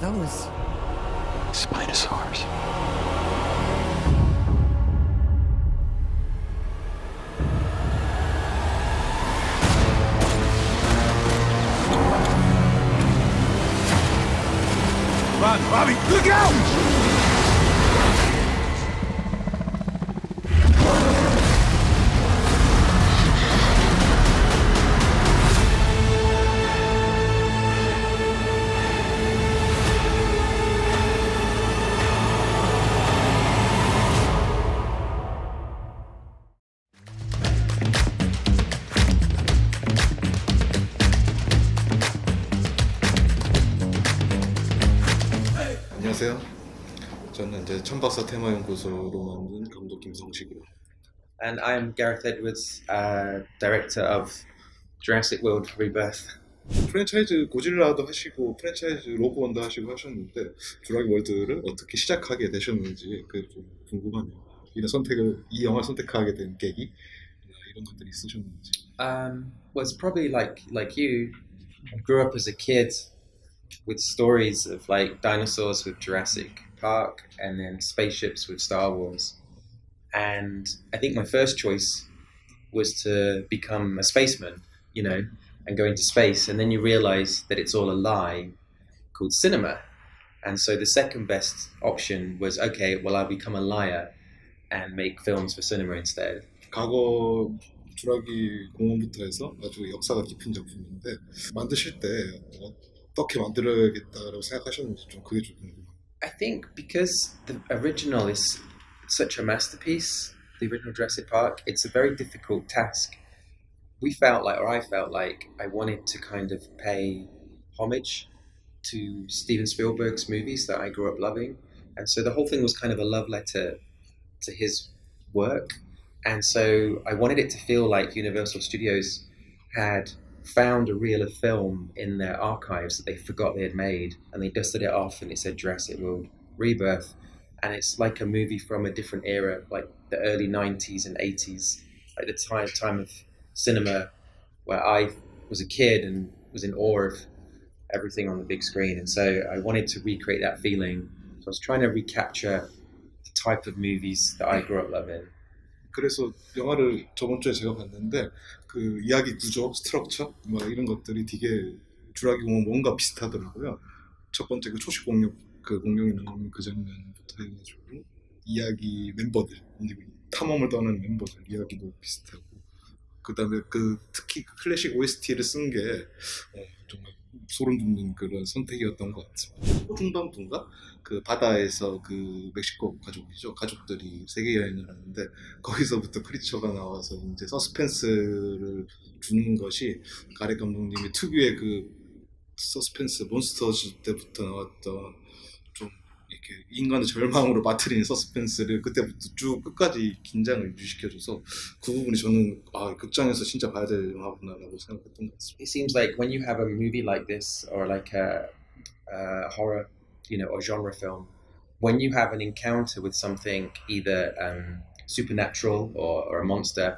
those? Spinosaurs. 안녕하세요. 저는 이제 천박사 테마 연구소로 만든 감독 김성식이요. And I'm Gareth Edwards, uh, director of Jurassic World Rebirth. 프랜차이즈 고질라도 하시고 프랜차이즈 로그원도 하시고 하셨는데 주라기 월드를 어떻게 시작하게 되셨는지 그게 좀 궁금하네요. 이런 선택을 이 영화 선택하게 된 계기 이런 것들이 있으셨는지. Um, was probably like like you, I grew up as a kid with stories of like dinosaurs with Jurassic Park and then spaceships with Star Wars. And I think my first choice was to become a spaceman, you know, and go into space. And then you realize that it's all a lie called cinema. And so the second best option was okay, well, I'll become a liar and make films for cinema instead. 과거 주라기 공원부터 해서 아주 역사가 깊은 작품인데 만드실 때 어떻게 만들어야겠다라고 생각하셨는지 좀 그게 좀 궁금해요. I think because the original is such a masterpiece, the original Jurassic Park, it's a very difficult task. We felt like, or I felt like, I wanted to kind of pay homage to Steven Spielberg's movies that I grew up loving. And so the whole thing was kind of a love letter to his work. And so I wanted it to feel like Universal Studios had found a reel of film in their archives that they forgot they had made and they dusted it off and it said Jurassic World Rebirth. And it's like a movie from a different era, like the early 90s and 80s, like the time, time of cinema where I was a kid and was in awe of everything on the big screen. And so I wanted to recreate that feeling. So I was trying to recapture the type of movies that I grew up loving. 그래서 영화를 저번 주에 제가 봤는데 그 이야기 구조, 스트럭처 뭐 이런 것들이 되게 주라기 공원 뭔가 비슷하더라고요. 첫 번째 그 초식 공룡 그 공룡이 나오는 그 장면부터 해가지고 이야기 멤버들 탐험을 떠나는 멤버들 이야기도 비슷하고 그다음에 그 특히 그 클래식 OST를 쓴게 어, 정말 소름 돋는 그런 선택이었던 것 같습니다. 중반부인가 그 바다에서 그 멕시코 가족이죠 가족들이 세계 여행을 하는데 거기서부터 크리처가 나와서 이제 서스펜스를 주는 것이 가레 감독님의 특유의 그 서스펜스 몬스터즈 때부터 나왔던 좀 이렇게 인간의 절망으로 빠뜨리는 서스펜스를 그때부터 쭉 끝까지 긴장을 유지시켜줘서 그 부분이 저는 아 극장에서 진짜 봐야 될 영화구나라고 생각했던 것 같습니다. It seems like when you have a movie like this or like a, a horror, you know, or genre film, when you have an encounter with something either um, supernatural or, or a monster,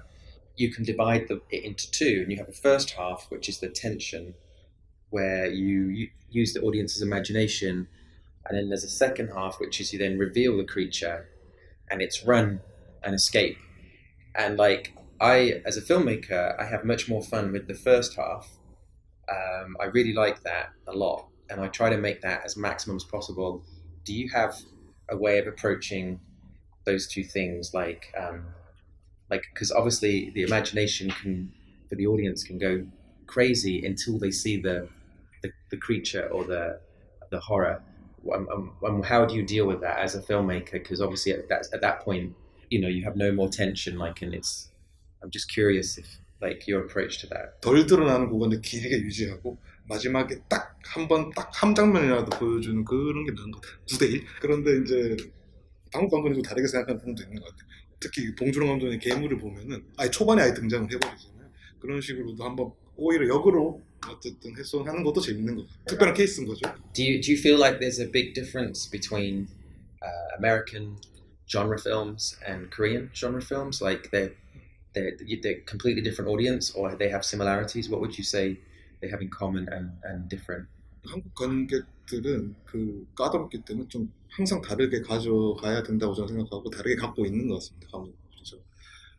you can divide the, it into two, and you have a first half, which is the tension, where you, you use the audience's imagination, and then there's a second half, which is you then reveal the creature, and it's run and escape, and like I, as a filmmaker, I have much more fun with the first half. Um, I really like that a lot, and I try to make that as maximum as possible. Do you have a way of approaching those two things, like, um, like because obviously the imagination can, for the audience, can go crazy until they see the, the, the creature or the, the horror. Um, um, um, how do you deal with that as a filmmaker? Because obviously at that, at that point, you know, you have no more tension. Like, and it's. I'm just curious if like your approach to that. 덜 드러나는 구간을 길게 유지하고 마지막에 딱 한 번 딱 한 장면이라도 보여주는 그런 게 나은 것 같아요. 9대1 그런데 이제 한국 감독님도 다르게 생각하는 부분도 있는 것 같아요. 특히 봉준호 감독의 괴물을 보면은 아예 초반에 아예 등장을 해버리잖아요. 그런 식으로도 한번 오히려 역으로 어쨌든 해소하는 것도 재밌는 것 같아요. 특별한 케이스인 거죠. Do you do you feel like there's a big difference between uh, American genre films and Korean genre films? Like they're they're they're completely different audience, or they have similarities? What would you say they have in common and, and different? 한국 관객들은 그 까다롭기 때문에 좀 항상 다르게 가져가야 된다고 저는 생각하고 다르게 갖고 있는 것 같습니다. 감독들이죠.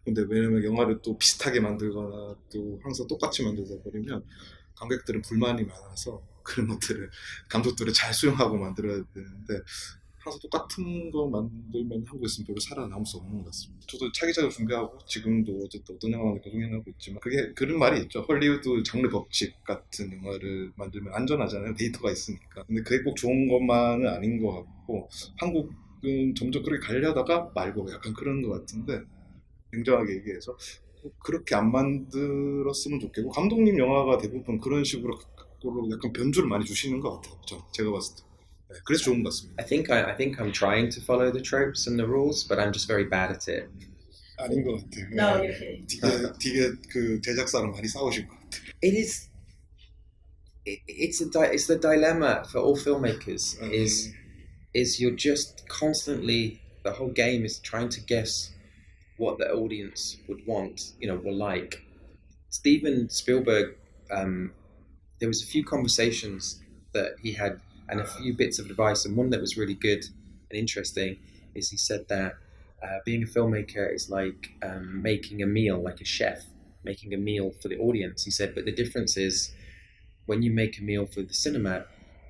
근데 왜냐면 영화를 또 비슷하게 만들거나 또 항상 똑같이 만들다 버리면 관객들은 불만이 많아서 그런 것들을 감독들을 잘 수용하고 만들어야 되는데 항상 똑같은 거 만들면 한국에서는 별로 살아남을 수 없는 것 같습니다. 저도 차기작을 준비하고 지금도 어쨌든 어떤 영화를 고민하고 있지만 그게 그런 말이 있죠. 헐리우드 장르 법칙 같은 영화를 만들면 안전하잖아요. 데이터가 있으니까. 근데 그게 꼭 좋은 것만은 아닌 것 같고 한국은 점점 그렇게 가려다가 말고 약간 그런 것 같은데 냉정하게 얘기해서 그렇게 안 만들었으면 좋겠고 감독님 영화가 대부분 그런 식으로 약간 변주를 많이 주시는 것 같아요. 저, 제가 봤을 때. 네, 그래서 좋은 것 같습니다. I think I, I think I'm trying to follow the tropes and the rules, but I'm just very bad at it. 아닌 것 같아요. No, 네. you're kidding. 되게, 되게 그 제작사랑 많이 싸우신 것 같아요. It is. It, it's a di- it's the dilemma for all filmmakers is is you're just constantly the whole game is trying to guess what the audience would want, you know, will like. Steven Spielberg, um, there was a few conversations that he had and a few bits of advice, and one that was really good and interesting is he said that uh, being a filmmaker is like um, making a meal, like a chef making a meal for the audience. He said, but the difference is when you make a meal for the cinema,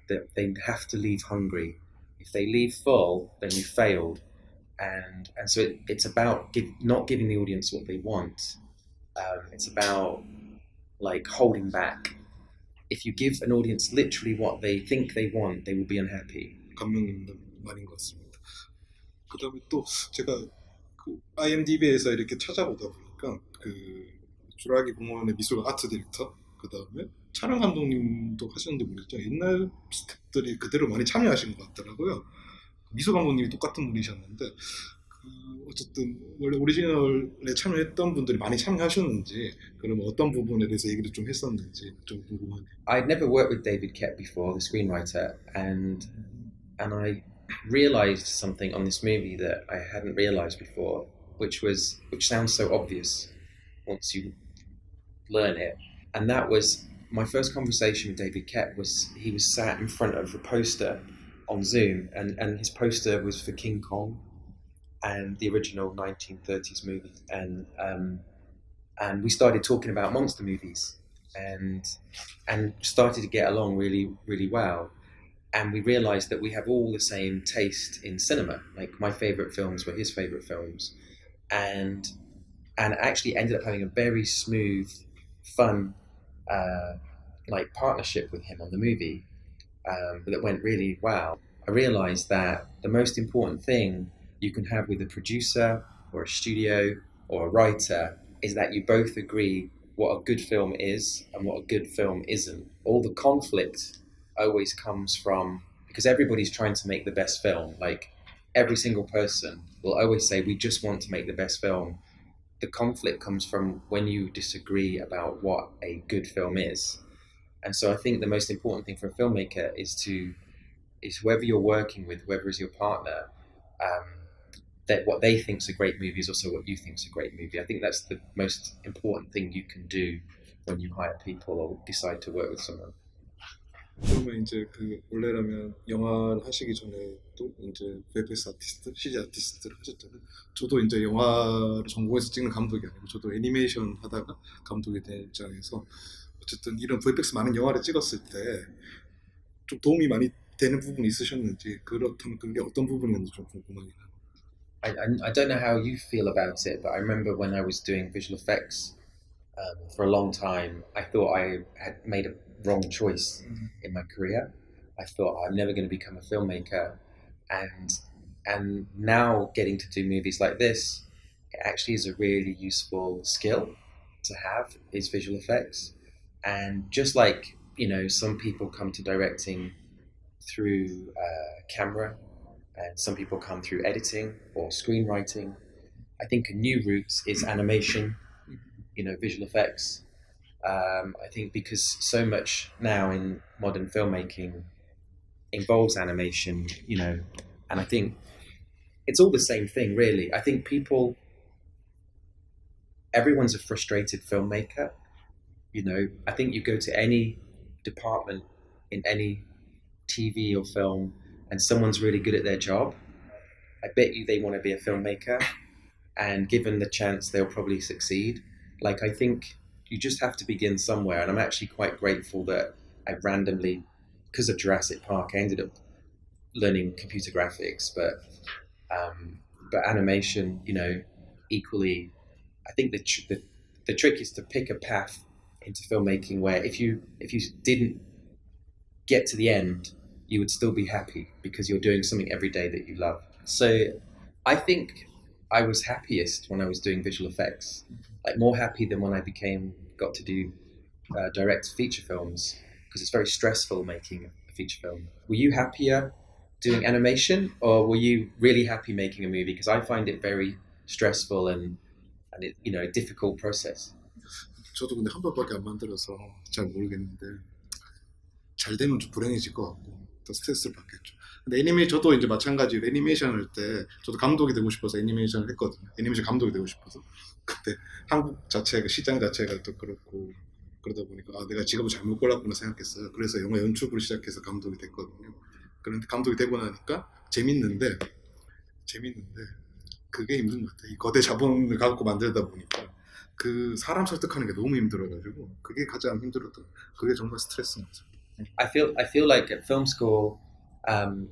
that they have to leave hungry. If they leave full, then you failed And and so it, it's about give, not giving the audience what they want. Um, it's about like holding back. If you give an audience literally what they think they want, they will be unhappy. 감독님 말인 것 같습니다. 그 다음에 또 제가 그 IMDb에서 이렇게 찾아보다 보니까 그 주라기 공원의 미술 아트 디렉터 그 다음에 촬영 감독님도 하셨는데 모르겠죠. 옛날 스태프들이 그대로 많이 참여하신 것 같더라고요. 미술 감독님이 똑같은 분이셨는데 그 어쨌든 원래 오리지널에 참여했던 분들이 많이 참여하셨는지 그러면 어떤 부분에 대해서 얘기를 좀 했었는지 좀 궁금하네요. I'd never worked with David Kep before, the screenwriter, and and I realized something on this movie that I hadn't realized before, which was which sounds so obvious once you learn it, and that was my first conversation with David Kep was he was sat in front of a poster on Zoom, and and his poster was for King Kong, and the original 1930s movie, and um, and we started talking about monster movies, and and started to get along really really well. And we realized that we have all the same taste in cinema. Like my favorite films were his favorite films. And and actually ended up having a very smooth fun uh, like partnership with him on the movie um, that went really well i realized that the most important thing you can have with a producer or a studio or a writer is that you both agree what a good film is and what a good film isn't. All the conflict always comes from because everybody's trying to make the best film. Like every single person will always say, We just want to make the best film. The conflict comes from when you disagree about what a good film is. And so I think the most important thing for a filmmaker is to is whoever you're working with, whoever is your partner, um, that what they think's a great movie is also what you think's a great movie. I think that's the most important thing you can do when you hire people or decide to work with someone. 그러면 이제 그 원래라면 영화를 하시기 전에도 이제 VFX 아티스트, CG 아티스트를 하셨잖아요. 저도 이제 영화를 전공해서 찍는 감독이 아니고 저도 애니메이션 하다가 감독이 된 입장에서 어쨌든 이런 VFX 많은 영화를 찍었을 때 좀 도움이 많이 되는 부분이 있으셨는지 그렇다면 그게 어떤 부분이었는지 좀 궁금하긴 합니다. I, I, I don't know how you feel about it, but I remember when I was doing visual effects um, for a long time, I thought I had made a wrong choice in my career. I thought I'm never going to become a filmmaker, and and now getting to do movies like this, it actually is a really useful skill to have is visual effects, and just like you know, some people come to directing through uh, camera and some people come through editing or screenwriting. I think a new route is animation, you know, visual effects. Um, I think because so much now in modern filmmaking involves animation, you know, and I think it's all the same thing, really. I think people, everyone's a frustrated filmmaker. You know, I think you go to any department in any TV or film and someone's really good at their job, I bet you they want to be a filmmaker. And given the chance, they'll probably succeed. Like, I think you just have to begin somewhere. And I'm actually quite grateful that I randomly, because of Jurassic Park, I ended up learning computer graphics, but um, but animation, you know, equally, I think the, tr- the the trick is to pick a path into filmmaking where if you if you didn't get to the end, you would still be happy because you're doing something every day that you love. So I think I was happiest when I was doing visual effects, like more happy than when I became got to do uh, direct feature films because it's very stressful making a feature film. Were you happier doing animation or were you really happy making a movie? Because I find it very stressful and and it, you know a difficult process. 저도 근데 한 번밖에 안 만들어서 잘 모르겠는데 잘 되면 좀 불행해질 것 같고 더 스트레스를 받겠죠. 근데 애니메 저도 이제 마찬가지로 애니메이션 할때 저도 감독이 되고 싶어서 애니메이션을 했거든요. 애니메이션 감독이 되고 싶어서 그때 한국 자체가 시장 자체가 또 그렇고 그러다 보니까 아, 내가 직업을 잘못 골랐구나 생각했어요. 그래서 영화 연출부를 시작해서 감독이 됐거든요. 그런데 감독이 되고 나니까 재밌는데 재밌는데 그게 힘든 것 같아요. 이 거대 자본을 갖고 만들다 보니까 그 사람 설득하는 게 너무 힘들어가지고 그게 가장 힘들었던 그게 정말 스트레스였죠. I feel I feel like at film school, um,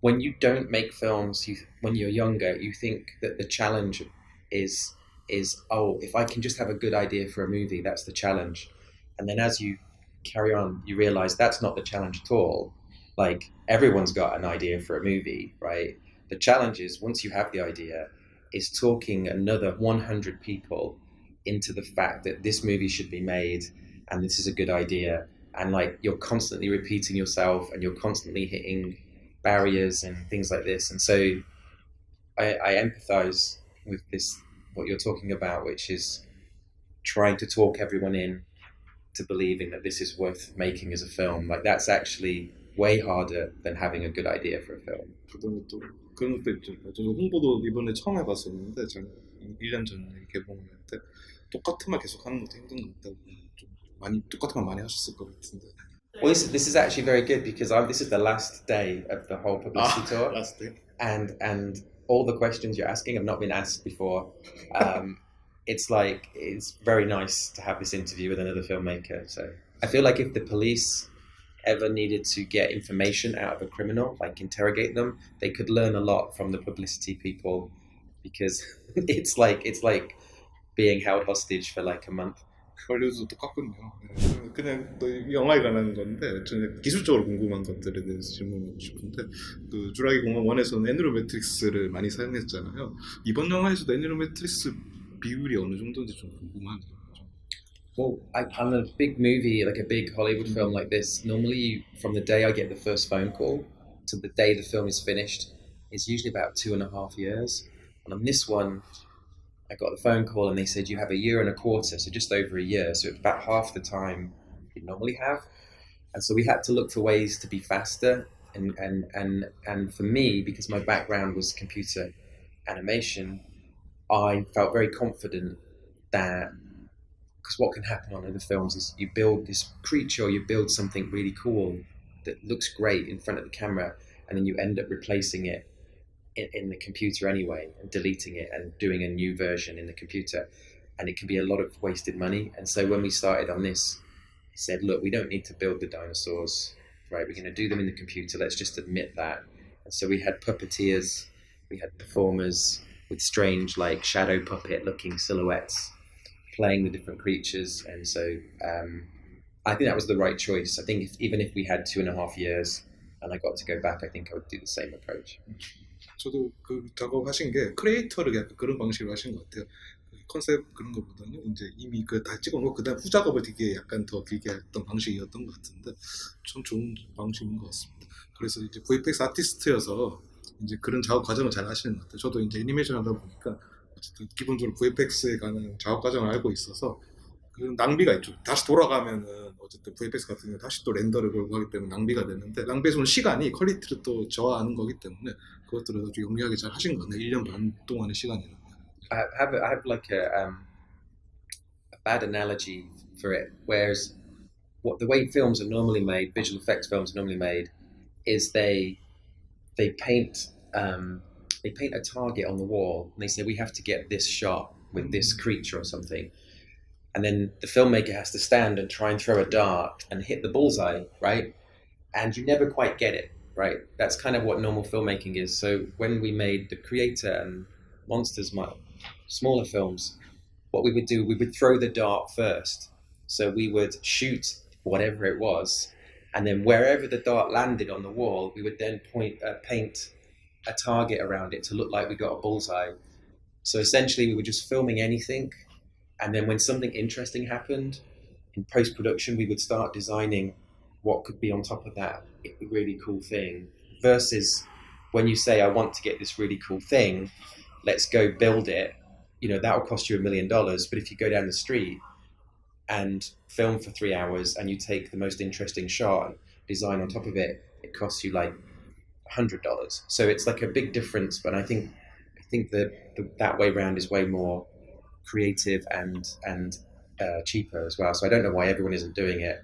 when you don't make films, you when you're younger, you think that the challenge is is oh, if I can just have a good idea for a movie, that's the challenge. And then as you carry on, you realize that's not the challenge at all. Like everyone's got an idea for a movie, right? The challenge is once you have the idea, is talking another 100 people into the fact that this movie should be made and this is a good idea and like you're constantly repeating yourself and you're constantly hitting barriers and things like this and so I, I empathize with this what you're talking about which is trying to talk everyone in to believing that this is worth making as a film like that's actually way harder than having a good idea for a film 그다음에 또 그런 것도 있죠. 저도 홍보도 이번에 처음 해봤었는데 작 1년 전에 개봉을 할 때 똑같은 말 계속 하는 것도 힘든 것 같다고 좀 많이 똑같은 말 많이 하셨을 것 같은데. well this, this is actually very good because I'm, this is the last day of the whole publicity 아, tour last day. and and all the questions you're asking have not been asked before. Um, it's like it's very nice to have this interview with another filmmaker. So I feel like if the police ever needed to get information out of a criminal, like interrogate them, they could learn a lot from the publicity people because it's like it's like being held hostage for like a month. 헐리우드도 똑같군요. 네. 그냥 또 영화에 관한 건데 저는 기술적으로 궁금한 것들에 대해서 질문하고 싶은데 그 주라기 공원 1에서는 애니로 매트릭스를 많이 사용했잖아요. 이번 영화에서도 애니로 매트릭스 비율이 어느 정도인지 좀 궁금하네요. Well, I, on a big movie, like a big Hollywood film like this, normally from the day I get the first phone call to the day the film is finished, is usually about two and a half years. And on this one, I got the phone call and they said you have a year and a quarter, so just over a year. So it's about half the time you normally have. And so we had to look for ways to be faster. And, and, and, and for me, because my background was computer animation, I felt very confident that because what can happen on other films is you build this creature you build something really cool that looks great in front of the camera and then you end up replacing it in, in the computer anyway and deleting it and doing a new version in the computer and it can be a lot of wasted money. And so when we started on this he said look we don't need to build the dinosaurs right? We're going to do them in the computer. Let's just admit that. And so we had puppeteers we had performers with strange like shadow puppet looking silhouettes playing the different creatures, and so um, I think that was the right choice. I think if, even if we had two and a half years and I got to go back, I think I would do the same approach. 저도 그 작업하신 게 크리에이터를 약간 그런 방식으로 하신 것 같아요. 그 컨셉 그런 것보다는 이제 이미 그 다 찍어놓고 그다음 후 작업을 되게 약간 더 길게 했던 방식이었던 것 같은데 참 좋은 방식인 것 같습니다. 그래서 이제 VFX 아티스트여서 이제 그런 작업 과정을 잘 하시는 것 같아요. 저도 이제 애니메이션 하다 보니까 어쨌든 기본적으로 VFX에 관한 작업 과정을 알고 있어서 그 낭비가 있죠. 다시 돌아가면은 어쨌든 VFX 같은 경우 다시 또 렌더를 걸고 하기 때문에 낭비가 되는데 낭비해서는 시간이 퀄리티를 또 저하하는 거기 때문에 그것들을 아주 영리하게 잘 하신 거네. 1년 반 동안의 시간이라. I have I have like a um, a bad analogy for it. Whereas what the way films are normally made, visual effects films are normally made, is they they paint um, they paint a target on the wall and they say we have to get this shot with this creature or something, and then the filmmaker has to stand and try and throw a dart and hit the bullseye, right? And you never quite get it, right? That's kind of what normal filmmaking is. So when we made the creator and monsters, my smaller films, what we would do, we would throw the dart first. So we would shoot whatever it was, and then wherever the dart landed on the wall, we would then point uh, paint a target around it to look like we got a bullseye. So essentially, we were just filming anything, and then when something interesting happened in post production, we would start designing what could be on top of that really cool thing. Versus when you say, "I want to get this really cool thing," let's go build it. You know that will cost you a million dollars, but if you go down the street and film for three hours and you take the most interesting shot and design on top of it, it costs you like hundred dollars. So it's like a big difference. But I think I think that that way round is way more creative and and uh, cheaper as well. So I don't know why everyone isn't doing it,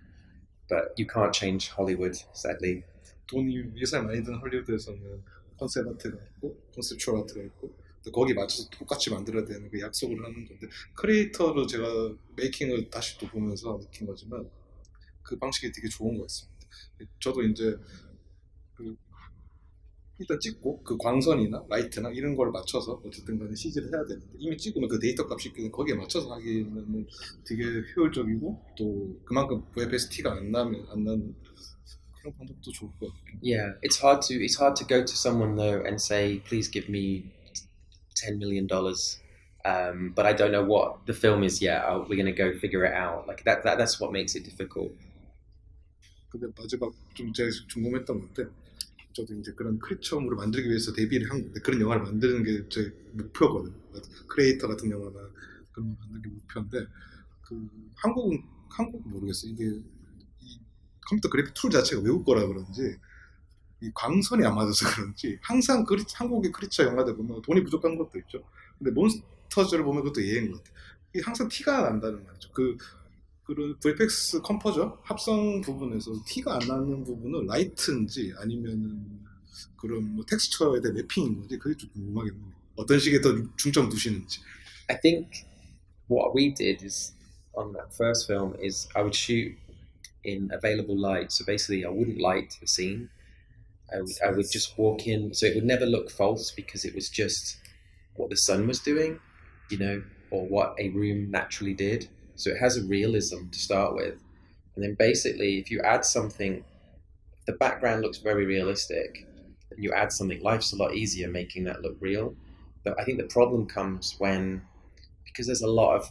but you can't change Hollywood, sadly. 돈이 예산 많이 드는 헐리우드에서는 컨셉 아트가 있고 컨셉추얼 아트가 있고 또 거기에 맞춰서 똑같이 만들어야 되는 그 약속을 하는 건데 크리에이터로 제가 메이킹을 다시 또 보면서 느낀 거지만 그 방식이 되게 좋은 것 같습니다. 저도 이제 그 일단 찍고 그 광선이나 라이트나 이런 걸 맞춰서 어쨌든 간에 CG를 해야 되는데 이미 찍으면 그 데이터 값이 거기에 맞춰서 하기는 되게 효율적이고 또 그만큼 VFX 티가 안 나면 안 나는 그런 방법도 좋을 것 같긴 해요. Yeah, it's hard to it's hard to go to someone though and say, please give me ten million dollars. Um, but I don't know what the film is yet. Oh, we're gonna go figure it out. Like that, that that's what makes it difficult. 근데 마지막 좀 제가 궁금했던 건데 저도 이제 그런 크리처물을 만들기 위해서 데뷔를 한 건데 그런 영화를 만드는 게 제 목표거든요. 크리에이터 같은 영화나 그런 거 만드는 게 목표인데 그 한국은 한국 모르겠어요. 이게 이 컴퓨터 그래픽 툴 자체가 외국 거라 그런지 이 광선이 안 맞아서 그런지 항상 크리, 한국의 크리처 영화들 보면 돈이 부족한 것도 있죠. 근데 몬스터즈를 보면 그것도 예인 것 같아요. 항상 티가 난다는 말이죠. 그 그런 VFX 컴포저 합성 부분에서 티가 안 나는 부분은 라이트인지 아니면은 그런 뭐 텍스처에 대한 매핑인 건지 그게 좀 궁금하겠네요. 어떤 식에 더 중점 두시는지. I think what we did is on that first film is I would shoot in available light. So basically, I wouldn't light the scene. I would, I would just walk in, so it would never look false because it was just what the sun was doing, you know, or what a room naturally did. So it has a realism to start with, and then basically, if you add something, the background looks very realistic, and you add something, life's a lot easier making that look real. But I think the problem comes when, because there's a lot of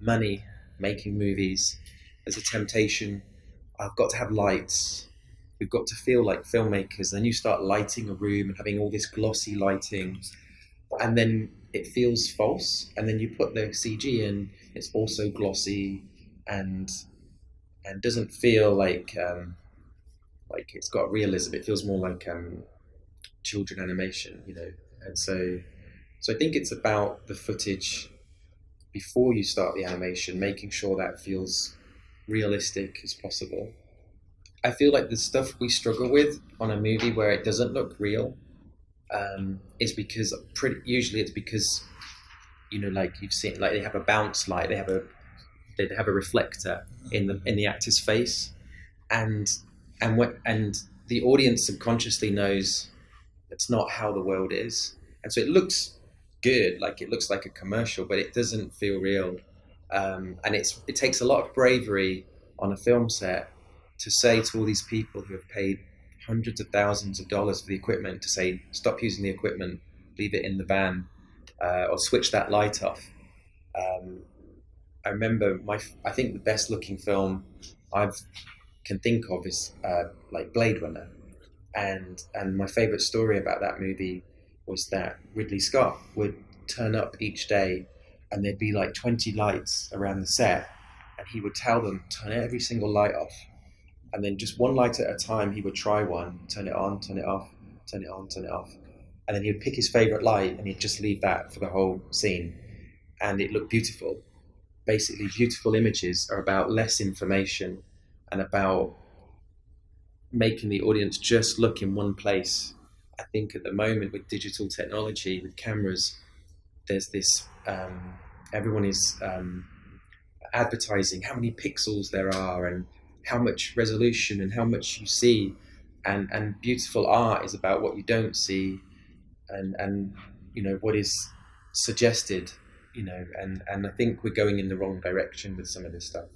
money making movies, there's a temptation. I've got to have lights. We've got to feel like filmmakers. Then you start lighting a room and having all this glossy lighting, and then it feels false. And then you put the CG in, it's also glossy and and doesn't feel like um, like it's got realism. It feels more like um, children animation, you know. And so, so I think it's about the footage before you start the animation, making sure that feels realistic as possible. I feel like the stuff we struggle with on a movie where it doesn't look real um, is because pretty usually it's because you know like you've seen like they have a bounce light, they have a they have a reflector in the in the actor's face, and and what and the audience subconsciously knows that's not how the world is, and so it looks good, like it looks like a commercial, but it doesn't feel real. Um, and it's it takes a lot of bravery on a film set to say to all these people who have paid hundreds of thousands of dollars for the equipment to say stop using the equipment, leave it in the van, uh, or switch that light off. Um, I remember my I think the best looking film I've can think of is uh, like Blade Runner, and and my favorite story about that movie was that Ridley Scott would turn up each day and there'd be like 20 lights around the set and he would tell them turn every single light off and then just one light at a time he would try one turn it on turn it off turn it on turn it off. And then he'd pick his favorite light and he'd just leave that for the whole scene. And it looked beautiful. Basically beautiful images are about less information and about making the audience just look in one place. I think at the moment with digital technology, with cameras, there's this um, everyone is um, advertising how many pixels there are and how much resolution and how much you see and and beautiful art is about what you don't see and and you know what is suggested you know and and I think we're going in the wrong direction with some of this stuff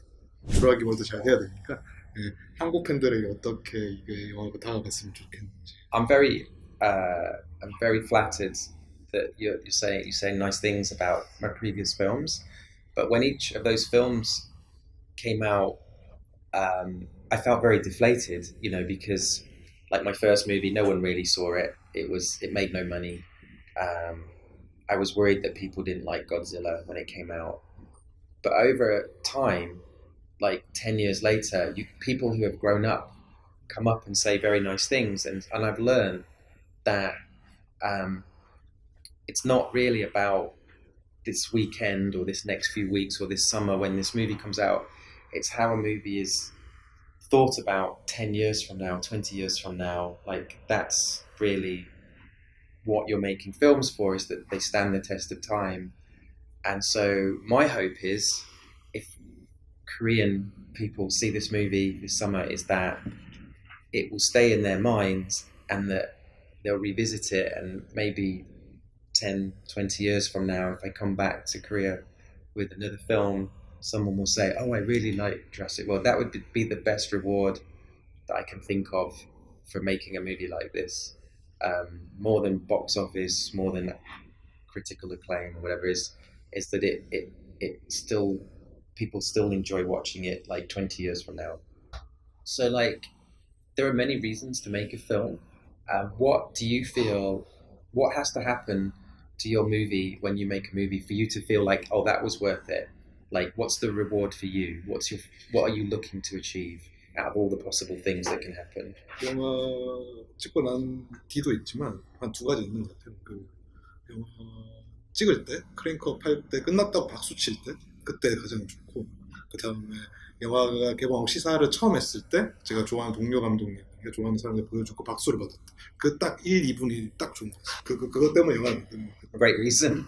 주라기 월드 잘 해야 되니까 예, 한국 팬들에게 어떻게 이게 영화가 다가갔으면 좋겠는지. I'm very uh, I'm very flattered that you're, you're saying you're saying nice things about my previous films, but when each of those films came out, um, I felt very deflated. You know, because like my first movie, no one really saw it. It was it made no money. Um, I was worried that people didn't like Godzilla when it came out, but over time, like ten years later, you people who have grown up come up and say very nice things, and and I've learned that um, it's not really about this weekend or this next few weeks or this summer when this movie comes out. It's how a movie is thought about 10 years from now, 20 years from now. Like, that's really what you're making films for, is that they stand the test of time. And so, my hope is if Korean people see this movie this summer, is that it will stay in their minds and that they'll revisit it and maybe 10 20 years from now if i come back to korea with another film someone will say oh i really like jurassic world. That would be- the best reward that i can think of for making a movie like this. Um, more than box office more than critical acclaim or whatever is is that it, it it still people still enjoy watching it like 20 years from now. So like there are many reasons to make a film. Um, what do you feel what has to happen to your movie when you make a movie for you to feel like oh that was worth it like what's the reward for you what's your what are you looking to achieve out of all the possible things that can happen 영화 찍고 난 뒤도 있지만 한 두 가지 있는 것 같아요. 그 영화 찍을 때 크랭크업 할 때 끝났다고 박수 칠 때 그때 가장 좋고 그 다음에 영화가 개봉하고 시사를 처음 했을 때 제가 좋아하는 동료 감독님 제가 좋아하는 사람들 보여줬고 박수를 받았다. 그 딱 1, 2분이 딱 좋은 거죠. 그, 그, 그것 때문에 영화를 만드는 거예요. great reason